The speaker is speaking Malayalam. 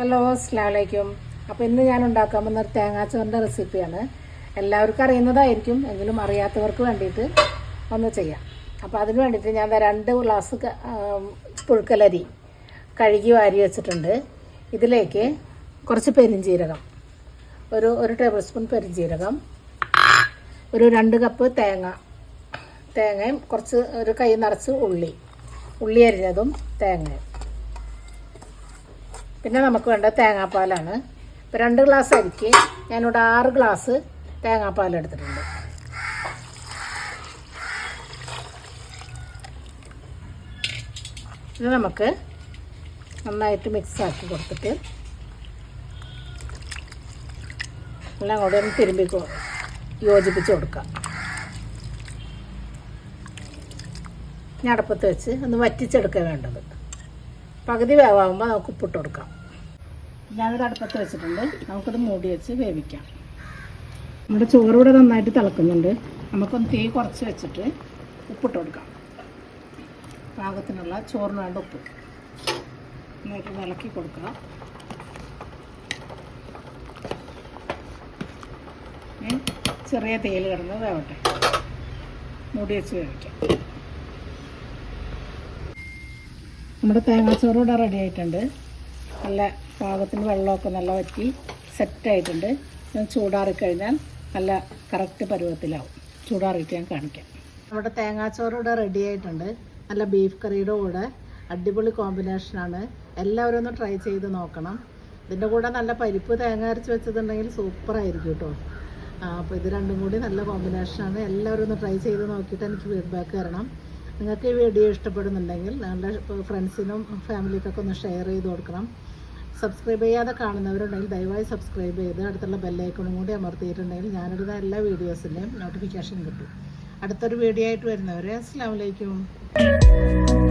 ഹലോ അസ്ലാമലൈക്കും അപ്പോൾ ഇന്ന് ഞാൻ ഉണ്ടാക്കാൻ പോകുന്ന ഒരു തേങ്ങാച്ചോറിന്റെ റെസിപ്പിയാണ്. എല്ലാവർക്കും അറിയുന്നതായിരിക്കും എങ്കിലും അറിയാത്തവർക്ക് വേണ്ടിയിട്ട് ഒന്ന് ചെയ്യാം. അപ്പോൾ അതിന് വേണ്ടിയിട്ട് ഞാൻ രണ്ട് ഗ്ലാസ് പുഴുക്കലരി കഴുകി വാരി വെച്ചിട്ടുണ്ട്. ഇതിലേക്ക് കുറച്ച് പെരിഞ്ചീരകം. ഒരു ഒരു ടേബിൾ സ്പൂൺ പെരിഞ്ചീരകം. ഒരു രണ്ട് കപ്പ് തേങ്ങ. തേങ്ങയും കുറച്ച് ഒരു കൈ നിറച്ച് ഉള്ളി. ഉള്ളി അരിഞ്ഞതും തേങ്ങയും. പിന്നെ നമുക്ക് വേണ്ട തേങ്ങാപ്പാലാണ്. ഇപ്പോൾ രണ്ട് ഗ്ലാസ് അരിക്ക്. ഞാനിവിടെ ആറ് ഗ്ലാസ് തേങ്ങാപ്പാൽ എടുത്തിട്ടുണ്ട്. ഇത് നമുക്ക് നന്നായിട്ട് മിക്സ് ആക്കി കൊടുത്തിട്ട് എല്ലാം കൂടെ ഒന്ന് തിരുമ്പി യോജിപ്പിച്ച് കൊടുക്കാം. അടുപ്പത്ത് വെച്ച് ഒന്ന് വറ്റിച്ചെടുക്കുക വേണ്ടത്. പകുതി വേവാകുമ്പോൾ നമുക്ക് ഉപ്പിട്ട് കൊടുക്കാം. ഞാനൊരു അടുപ്പത്ത് വെച്ചിട്ടുണ്ട്. നമുക്കത് മൂടി വെച്ച് വേവിക്കാം. നമ്മുടെ ചോറ് ഇവിടെ നന്നായിട്ട് തിളക്കുന്നുണ്ട്. നമുക്കൊന്ന് തീ കുറച്ച് വെച്ചിട്ട് ഉപ്പിട്ട് കൊടുക്കാം. പാകത്തിനുള്ള ചോറിന് വേണ്ട ഉപ്പ്. നന്നായിട്ട് ഇളക്കി കൊടുക്കാം ചെറിയ തേൽ കിടന്ന് വേവട്ടെ. മൂടി വെച്ച് വേവിക്കാം. നമ്മുടെ തേങ്ങാച്ചോറ് ഇവിടെ റെഡി ആയിട്ടുണ്ട്. നല്ല പാകത്തിന് വെള്ളമൊക്കെ നല്ല വറ്റി സെറ്റായിട്ടുണ്ട്. ഞാൻ ചൂടാറിക്കഴിഞ്ഞാൽ നല്ല കറക്റ്റ് പരുവത്തിലാവും. ചൂടാറിയിട്ട് ഞാൻ കാണിക്കാം. നമ്മുടെ തേങ്ങാച്ചോറ് ഇവിടെ റെഡി ആയിട്ടുണ്ട്. നല്ല ബീഫ് കറിയുടെ കൂടെ അടിപൊളി കോമ്പിനേഷനാണ് എല്ലാവരും ഒന്ന് ട്രൈ ചെയ്ത് നോക്കണം. ഇതിന്റെ കൂടെ നല്ല പരിപ്പ് തേങ്ങ അരച്ച് വെച്ചതുണ്ടെങ്കിൽ സൂപ്പറായിരിക്കും കേട്ടോ അപ്പോൾ ഇത് രണ്ടും കൂടി നല്ല കോമ്പിനേഷനാണ് എല്ലാവരും ഒന്ന് ട്രൈ ചെയ്ത് നോക്കിയിട്ട് എനിക്ക് ഫീഡ്ബാക്ക് തരണം. നിങ്ങൾക്ക് ഈ വീഡിയോ ഇഷ്ടപ്പെടുന്നുണ്ടെങ്കിൽ നിങ്ങളുടെ ഫ്രണ്ട്സിനും ഫാമിലിക്കൊക്കെ ഒന്ന് ഷെയർ ചെയ്ത് കൊടുക്കണം. സബ്സ്ക്രൈബ് ചെയ്യാതെ കാണുന്നവരുണ്ടെങ്കിൽ ദയവായി സബ്സ്ക്രൈബ് ചെയ്ത് അടുത്തുള്ള ബെല്ലൈക്കണും കൂടി അമർത്തിയിട്ടുണ്ടെങ്കിൽ ഞാനിടുന്ന എല്ലാ വീഡിയോസിന്റെയും നോട്ടിഫിക്കേഷൻ കിട്ടും. അടുത്തൊരു വീഡിയോ ആയിട്ട് വരുന്നവരെ അസ്സാം വലൈക്കും